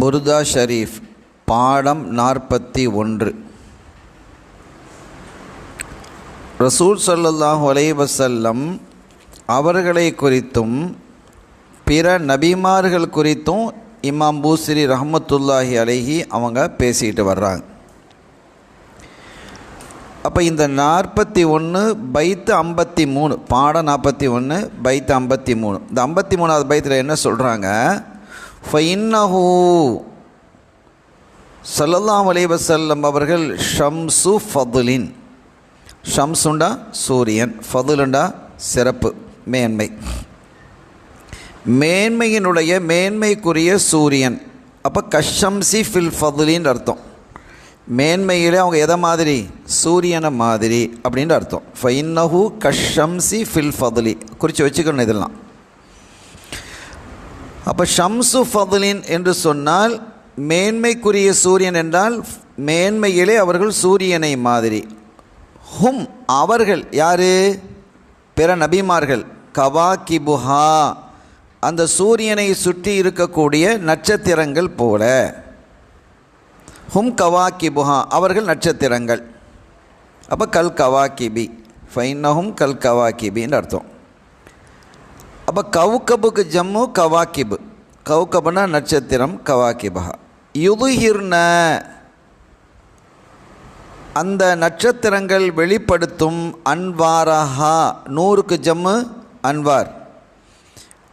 புர்தா ஷரீஃப் பாடம் நாற்பத்தி ஒன்று. ரசூல் ஸல்லல்லாஹு அலைஹி அவர்களை குறித்தும் பிற நபிமார்கள் குறித்தும் இமாம் பூசிரி ரஹமத்துல்லாஹி அலைஹி அவங்க பேசிக்கிட்டு வர்றாங்க. அப்போ இந்த நாற்பத்தி ஒன்று பைத்து ஐம்பத்தி மூணு பாடம் நாற்பத்தி ஒன்று பைத்து ஐம்பத்தி மூணு. இந்த ஐம்பத்தி மூணாவது பைத்தில் என்ன சொல்கிறாங்க ஃபைன்னஹூ சல்லல்லாம் அலைவசல்லம் அவர்கள் ஷம்சு ஃபதுலின் ஷம்சுண்டா சூரியன் ஃபதுலுண்டா சிறப்பு மேன்மை. மேன்மையினுடைய மேன்மைக்குரிய சூரியன். அப்போ கஷம்சி ஃபில் ஃபதுலின்னு அர்த்தம். மேன்மையிலே அவங்க எதை மாதிரி? சூரியனை மாதிரி அப்படின்ற அர்த்தம். ஃபைன்னஹு கஷம்சி ஃபில் ஃபதுலி குறித்து வச்சுக்கணும் இதெல்லாம். அப்போ ஷம்சு ஃபதுலின் என்று சொன்னால் மேன்மைக்குரிய சூரியன் என்றால் மேன்மையிலே அவர்கள் சூரியனை மாதிரி. ஹும் அவர்கள் யார்? பிற நபிமார்கள். கவா கிபுஹா அந்த சூரியனை சுற்றி இருக்கக்கூடிய நட்சத்திரங்கள் போல. ஹும் கவா கிபுஹா அவர்கள் நட்சத்திரங்கள். அப்போ கல் கவா கிபி ஃபைனஹும் கல் கவா கிபின்னு அர்த்தம். அப்போ கவுக்கபுக்கு ஜம்மு கவாக்கிபு. கவுக்கபுனா நட்சத்திரம் கவாக்கிபா. யுதுஹிர்ன. அந்த நட்சத்திரங்கள் வெளிப்படுத்தும் அன்வாரஹா. நூறுக்கு ஜம்மு அன்வார்.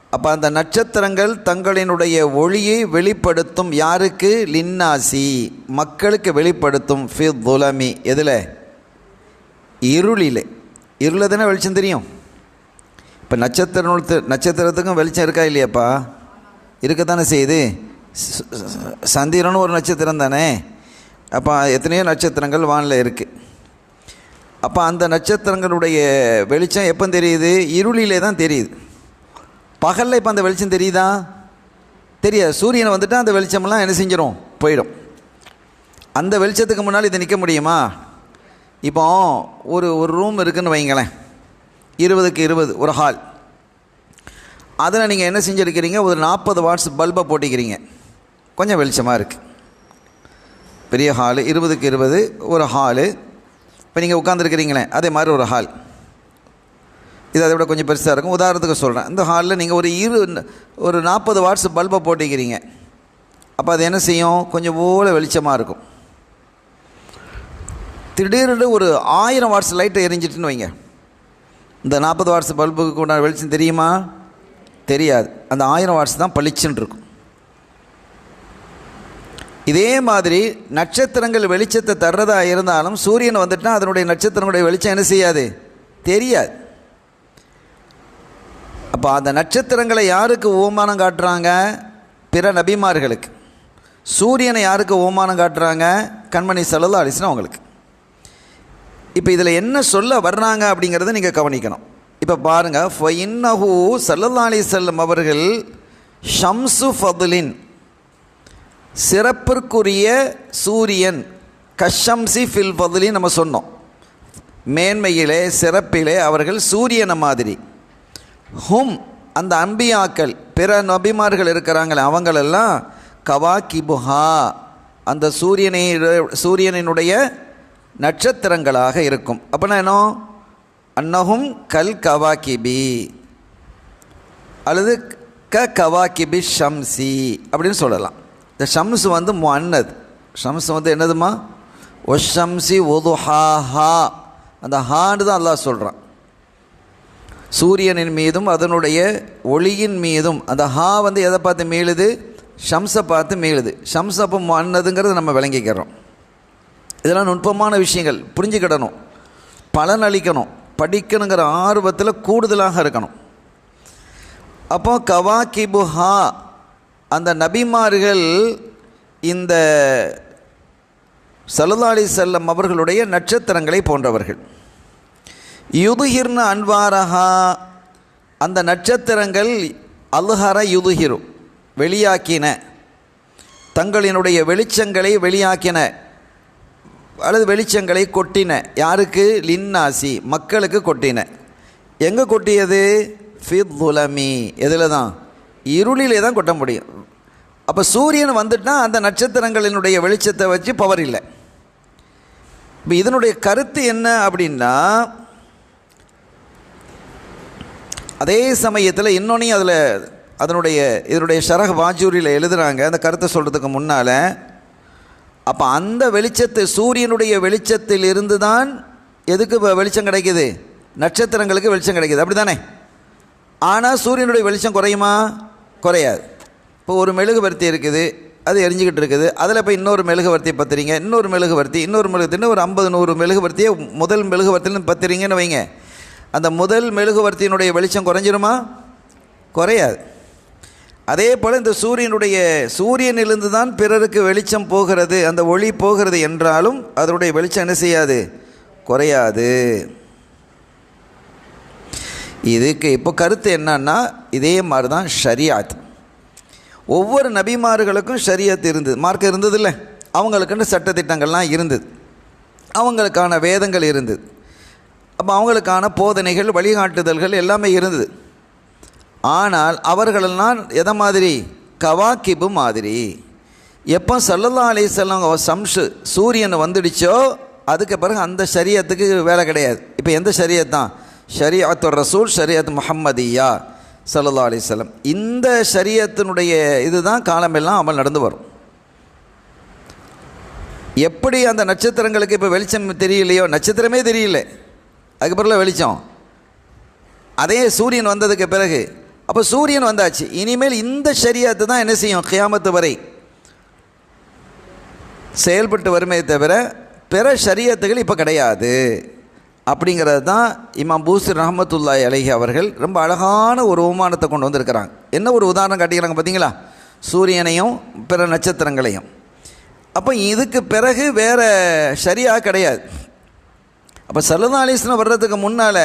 அப்போ அந்த நட்சத்திரங்கள் தங்களினுடைய ஒளியை வெளிப்படுத்தும் யாருக்கு? லின்னாசி. மக்களுக்கு வெளிப்படுத்தும். ஃபி துலமி எதில்? இருளிலே. இருள தானே வெளிச்சம் தெரியும்? இப்போ நட்சத்திரத்து நட்சத்திரத்துக்கும் வெளிச்சம் இருக்கா இல்லையாப்பா? இருக்கத்தானே செய்யுது. சந்திரன்னு சந்திரனும் ஒரு நட்சத்திரம் தானே. அப்போ எத்தனையோ நட்சத்திரங்கள் வானில் இருக்குது அப்போ அந்த நட்சத்திரங்களுடைய வெளிச்சம் எப்போ தெரியுது? இருளிலே தான் தெரியுது. பகலில் இப்போ அந்த வெளிச்சம் தெரியுதா? தெரியாது. சூரியனை வந்துட்டால் அந்த வெளிச்சமெல்லாம் என்ன செஞ்சிடும் போயிடும். அந்த வெளிச்சத்துக்கு முன்னால் இது நிற்க முடியுமா? இப்போ ஒரு ஒரு ரூம் இருக்குதுன்னு வைங்களேன். இருபதுக்கு இருபது ஒரு ஹால். அதில் நீங்கள் என்ன செஞ்சுருக்கிறீங்க? ஒரு நாற்பது வாட்ஸ் பல்பை போட்டிக்கிறீங்க. கொஞ்சம் வெளிச்சமாக இருக்குது பெரிய ஹாலு இருபதுக்கு இருபது ஒரு ஹாலு. இப்போ நீங்கள் உட்காந்துருக்கிறீங்களே அதே மாதிரி ஒரு ஹால். இது அதை விட கொஞ்சம் பெருசாக இருக்கும். உதாரணத்துக்கு சொல்கிறேன். இந்த ஹாலில் நீங்கள் ஒரு இரு ஒரு நாற்பது வாட்ஸ் பல்பை போட்டிக்கிறீங்க. அப்போ அது என்ன செய்யும்? கொஞ்சம் போல வெளிச்சமாக இருக்கும். திடீர்னு ஒரு ஆயிரம் வாட்ஸ் லைட்டை எரிஞ்சிட்டுன்னு வைங்க. இந்த நாற்பது வாட்ஸ் பல்புக்கு உண்டான வெளிச்சம் தெரியுமா? தெரியாது. அந்த ஆயிரம் வாட்ஸ் தான் பளிச்சுன்னு இருக்கும் இதே மாதிரி நட்சத்திரங்கள் வெளிச்சத்தை தர்றதா இருந்தாலும் சூரியன் வந்துட்டால் அதனுடைய நட்சத்திரங்களுடைய வெளிச்சம் என்ன செய்யாது? தெரியாது. அப்போ அந்த நட்சத்திரங்களை யாருக்கு ஓமானம் காட்டுறாங்க? பிற நபிமார்களுக்கு. சூரியனை யாருக்கு ஓமானம் காட்டுறாங்க? கண்மணி சல்லா அலிஸ்லாம் அவங்களுக்கு. இப்போ இதில் என்ன சொல்ல வர்றாங்க அப்படிங்கிறத நீங்கள் கவனிக்கணும். இப்போ பாருங்கள் ஃபைன்னஹு சல்லல்லா அலி செல்லம் அவர்கள் ஷம்சு ஃபதுலின் சிறப்பிற்குரிய சூரியன் கஷம்சி ஃபில் ஃபதுலின் நம்ம சொன்னோம். மேன்மையிலே சிறப்பிலே அவர்கள் சூரியனை மாதிரி. ஹும் அந்த அன்பியாக்கள் பிற நபிமார்கள் இருக்கிறாங்களே அவங்களெல்லாம் கவா கிபுஹா அந்த சூரியனை சூரியனினுடைய நட்சத்திரங்களாக இருக்கும். அப்படின்னா என்ன? அன்னஹும் கல் கவாக்கிபி அல்லது க கவாக்கிபி ஷம்சி அப்படின்னு சொல்லலாம். இந்த ஷம்ஸ் வந்து அன்னது ஷம்ஸ் வந்து என்னதுமா? ஹா ஹா. அந்த ஹான்னு தான் அல்லாஹ் சொல்கிறான் சூரியனின் மீதும் அதனுடைய ஒளியின் மீதும் அந்த ஹா வந்து எதை பார்த்து மீளுது? ஷம்ஸை பார்த்து மீளுது. ஷம்ஸ் அப்போ மன்னதுங்கிறத நம்ம விளங்கிக்கிறோம். இதெல்லாம் நுட்பமான விஷயங்கள். புரிஞ்சுக்கிடணும். பலன் அளிக்கணும். படிக்கணுங்கிற ஆர்வத்தில் கூடுதலாக இருக்கணும். அப்போ கவா கிபுஹா அந்த நபிமார்கள் இந்த சல்லல்லாஹு செல்லம் அவர்களுடைய நட்சத்திரங்களை போன்றவர்கள். யுதுகிர்னு அன்வாரஹா அந்த நட்சத்திரங்கள் அல்ஹர யுதுகிரு வெளியாக்கின. தங்களினுடைய வெளிச்சங்களை வெளியாக்கின. அல்லது வெளிச்சங்களை கொட்டின. யாருக்கு? லின்னாசி மக்களுக்கு கொட்டின. எங்கே கொட்டியது? ஃபிதுலமி எதில் தான் இருளிலே தான் கொட்ட முடியும். அப்போ சூரியன் வந்துட்டால் அந்த நட்சத்திரங்களினுடைய வெளிச்சத்தை வச்சு பவர் இல்லை. இப்போ இதனுடைய கருத்து என்ன அப்படின்னா அதே சமயத்தில் இன்னொன்னையும் அதில் அதனுடைய இதனுடைய ஷரஹ் வாஜூரியில் எழுதுகிறாங்க அந்த கருத்தை சொல்கிறதுக்கு முன்னால் அப்போ அந்த வெளிச்சத்தை சூரியனுடைய வெளிச்சத்தில் இருந்து தான் எதுக்கு வெளிச்சம் கிடைக்குது? நட்சத்திரங்களுக்கு வெளிச்சம் கிடைக்குது. அப்படி தானே ஆனால் சூரியனுடைய வெளிச்சம் குறையுமா? குறையாது. இப்போ ஒரு மெழுகுவர்த்தி இருக்குது அது எரிஞ்சிக்கிட்டு இருக்குது. அதில் இப்போ இன்னொரு மெழுகுவர்த்தி பத்துறீங்க இன்னொரு மெழுகுவர்த்தி இன்னொரு மெழுகுவர்த்தின்னு ஒரு ஐம்பது நூறு மெழுகுவர்த்தியை முதல் மெழுகுவர்த்தின்னு பத்துறீங்கன்னு வைங்க. அந்த முதல் மெழுகுவர்த்தியினுடைய வெளிச்சம் குறைஞ்சிருமா? குறையாது. அதே போல் இந்த சூரியனுடைய சூரியனிலிருந்து தான் பிறருக்கு வெளிச்சம் போகிறது அந்த ஒளி போகிறது என்றாலும் அதனுடைய வெளிச்சம் என்ன செய்யாது? குறையாது. இதுக்கு இப்போ கருத்து என்னன்னா இதே மாதிரி தான் ஷரியாத். ஒவ்வொரு நபிமார்களுக்கும் ஷரியத் இருந்தது. மார்க் இருந்தது இல்லை அவங்களுக்குன்னு சட்டத்திட்டங்கள்லாம் இருந்தது. அவங்களுக்கான வேதங்கள் இருந்தது. அப்போ அவங்களுக்கான போதனைகள் வழிகாட்டுதல்கள் எல்லாமே இருந்தது. ஆனால் அவர்களெல்லாம் எதை மாதிரி? கவாக்கிபு மாதிரி. எப்போ சல்லல்லா அலிசல்லாம் சம்ஷு சூரியன் வந்துடுச்சோ அதுக்கு பிறகு அந்த சரியத்துக்கு வேலை கிடையாது. இப்போ எந்த சரியத் தான்? ஷரியத்து ரசூல் ஷரியத் முஹம்மதியா சல்லல்லா அலிசல்லம் இந்த சரியத்தினுடைய இதுதான் காலமெல்லாம் அமல் நடந்து வரும். எப்படி அந்த நட்சத்திரங்களுக்கு இப்போ வெளிச்சம் தெரியலையோ? நட்சத்திரமே தெரியல. அதுக்கு பிறகு வெளிச்சம். அதே சூரியன் வந்ததுக்கு பிறகு அப்போ சூரியன் வந்தாச்சு. இனிமேல் இந்த ஷரியத்தை தான் என்ன செய்யும்? கியாமத்து வரை. செயல்பட்டு வருமே தவிர பிற ஷரியத்துகள் இப்போ கிடையாது. அப்படிங்கிறது தான் இமாம் பூசர் ரஹமத்துல்லாய் அலைஹி அவர்கள் ரொம்ப அழகான ஒரு உமானத்தை கொண்டு வந்திருக்கிறாங்க. என்ன ஒரு உதாரணம் காட்டிக்கிறாங்க பார்த்தீங்களா சூரியனையும் பிற நட்சத்திரங்களையும். அப்போ இதுக்கு பிறகு வேறு சரியாக கிடையாது. அப்போ சல்லா அலிஸ்லாம் வர்றதுக்கு முன்னால்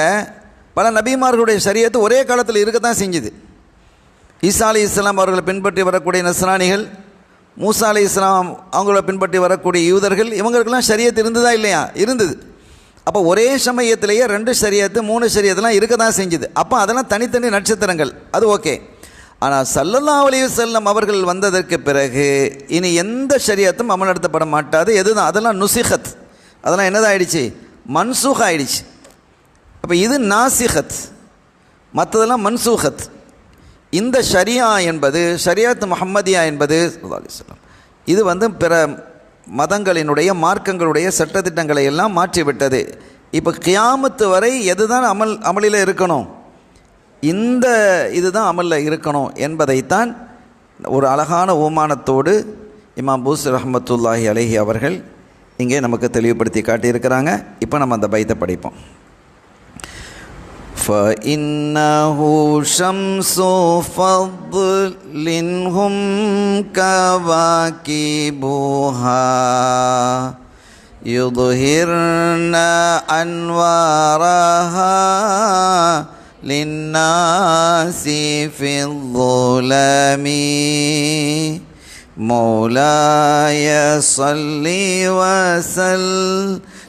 பல நபிமார்களுடைய சரியத்து ஒரே காலத்தில் இருக்க தான் செஞ்சுது. ஈசா அலி இஸ்லாம் அவர்களை பின்பற்றி வரக்கூடிய நஸ்ரானிகள் மூசா அலி இஸ்லாம் அவங்கள பின்பற்றி வரக்கூடிய யூதர்கள் இவங்களுக்கெல்லாம் சரியத்து இருந்ததா இல்லையா? இருந்தது. அப்போ ஒரே சமயத்திலேயே ரெண்டு ஷரியத்து மூணு சரியத்துலாம் இருக்க தான் செஞ்சுது. அப்போ அதெல்லாம் தனித்தனி நட்சத்திரங்கள். அது ஓகே. ஆனால் சல்லல்லா அலைஹி செல்லம் அவர்கள் வந்ததற்கு பிறகு இனி எந்த ஷரியத்தும் அமல்படுத்தப்பட மாட்டாது. எதுதான்? அதெல்லாம் நுசிஹத். அதெல்லாம் என்னதாயிடுச்சு? மன்சூஹ் ஆயிடுச்சு. அப்போ இது நாசிஹத் மற்றதெல்லாம் மன்சூஹத் இந்த ஷரியா என்பது ஷரியாத் முஹம்மதியா என்பது அலிஸ்லாம் இது வந்து பிற மதங்களினுடைய மார்க்கங்களுடைய சட்டத்திட்டங்களை எல்லாம் மாற்றிவிட்டது. இப்போ கியாமத்து வரை எதுதான் அமல் அமலில் இருக்கணும்? இந்த இதுதான் அமலில் இருக்கணும் என்பதைத்தான் ஒரு அழகான ஓமானத்தோடு இமாம் பூஸ் ரஹமத்துல்லாஹி அலஹி அவர்கள் இங்கே நமக்கு தெளிவுபடுத்தி காட்டியிருக்கிறாங்க. இப்போ நம்ம அந்த பைத்தை படிப்போம். فإنه شمس فضل هم كواكبها يظهرن أنوارها للناس في الظلام. مولاي صل وسلم